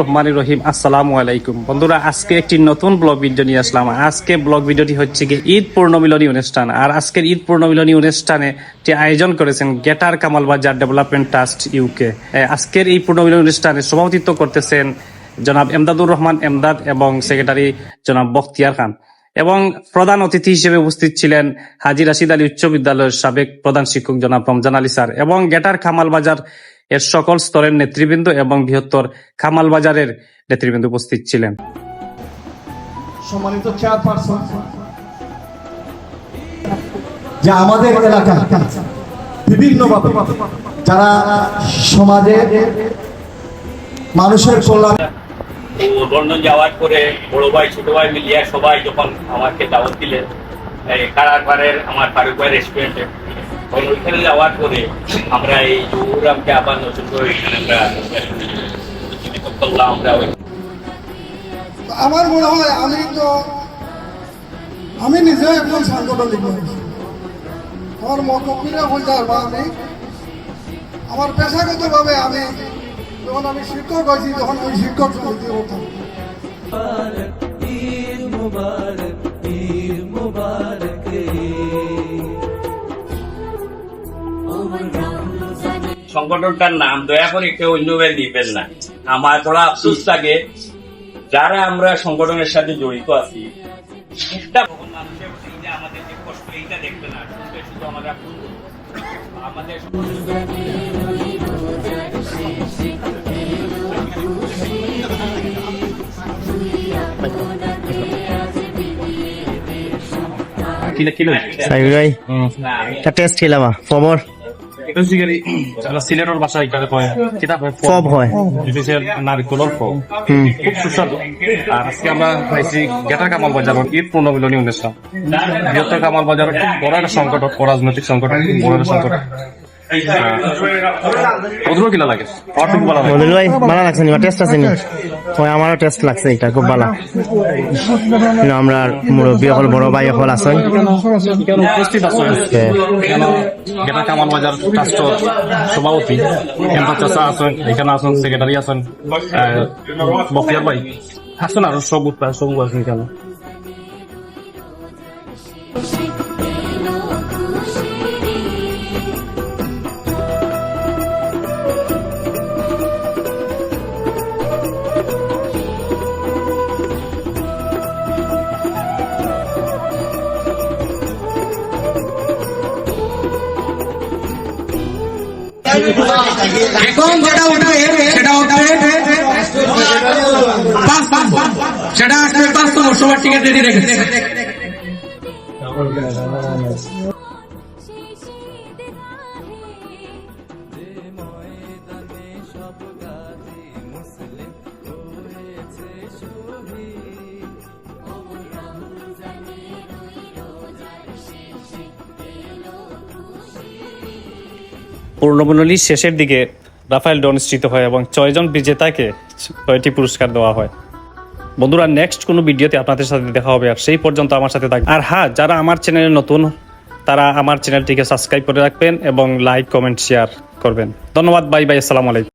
রহমানির রহিম। আসসালামু আলাইকুম। বন্ধুরা, আজকে একটি নতুন ব্লগ ভিডিও নিয়ে আসলাম। আজকে ব্লগ ভিডিওটি হচ্ছে কি ঈদ পূর্ণমিলনী অনুষ্ঠান। আর আজকের ঈদ পূর্ণমিলনী অনুষ্ঠানে যে আয়োজন করেছেন গেটার কামাল বাজার ডেভেলপমেন্ট ট্রাস্ট ইউকে আজকের এই পূর্ণমিলনী অনুষ্ঠানে সভাপতিত্ব করতেছেন জনাব এমদাদুর রহমান এমদাদ এবং সেক্রেটারি জনাব বখতিয়ার খান। এবং প্রধান অতিথি হিসেবে উপস্থিত ছিলেন হাজি রাশিদ আলী উচ্চ বিদ্যালয়ের সাবেক প্রধান শিক্ষক জনাব রমজান আলী স্যার এবং গেটার খামাল বাজার এর সকল স্তরের নেতৃবৃন্দ এবং বৃহত্তর খামাল বাজারের নেতৃবৃন্দ উপস্থিত ছিলেন। সম্মানিত চেয়ারপারসন যে আমাদের এলাকা, বিভিন্নভাবে যারা সমাজে মানুষের কল্যাণ লন্ডন যাওয়ার পরে বড় ভাই, ছোট ভাই মিলিয়ে সবাই যখন আমাকে দাওয়াত দিলেন, এই কারারবারের আমার ফারুক ভাই রেস্টুরেন্টে, তখন ওইখানে যাওয়ার পরে আমরা এই প্রোগ্রামকে আবার নতুন করে এখানে আমরা করলাম, আমরা আমার মনে হয় আমি তো, আমি নিজে একজন সাংগঠনিক মানুষ। আমার মতবিরা বলতে পারব আমি আমার পেশাগতভাবে আমি যখন আমি শিক্ষক হয়েছি, তখন ওই শিক্ষক সমিতি সংগঠনটার নাম, দয়া করে কেউ অন্যভাবে নিবেন না। আমার বড় আফসোস লাগে, যারা আমরা সংগঠনের সাথে জড়িত আছি আমাদের যে কষ্ট এইটা দেখবে না। শুধু আমাদের খবর সিলেটের ভাষা এখানে কয় কিতাব ফব হয়। নারিকলের ফল খুব সুস্বাদু। আর আজকে আমরা পাইছি গেটার কামাল বাজার ঈদ পূর্ণমিলনী অনুষ্ঠান। বৃহত্তর কামাল বাজার খুব বড় একটা সংকট অরাজনৈতিক সংকট বড় একটা সংকট ওদেরও কিনা লাগে আমার ভালো লাগে মদুল ভাই ভালো লাগছে নি টেস্ট আছে নি? ওই আমারও টেস্ট লাগছে এটা খুব ভালো কিন্তু আমরা মুরব্বী হল বড় ভাই হল আছেন উপস্থিত আছে এখানে গেটার কামাল বাজার ট্রাস্টর সভাপতি এমপা চাষা আছেন এখানে আছেন সেক্রেটারি আছেন বফিয়ার ভাই। আছেন আরও সব প্রায় সব আছেন এখানে। এখন যেটা উঠাবে সেটা উঠাবে পাঁচ। সেটা আসবে পাঁচ নম্বর সবার টিকিট রেডি রেখেছে পূর্ণমণ্ডলীর শেষের দিকে রাফায়েল ড অনুষ্ঠিত হয় এবং ছয়জন বিজেতাকে ছয়টি পুরস্কার দেওয়া হয়। বন্ধুরা নেক্সট কোনো ভিডিওতে আপনাদের সাথে দেখা হবে আর সেই পর্যন্ত আমার সাথে থাকবে আর হ্যাঁ যারা আমার চ্যানেলে নতুন, তারা আমার চ্যানেলটিকে সাবস্ক্রাইব করে রাখবেন এবং লাইক কমেন্ট শেয়ার করবেন। ধন্যবাদ বাই বাই আসসালামু আলাইকুম।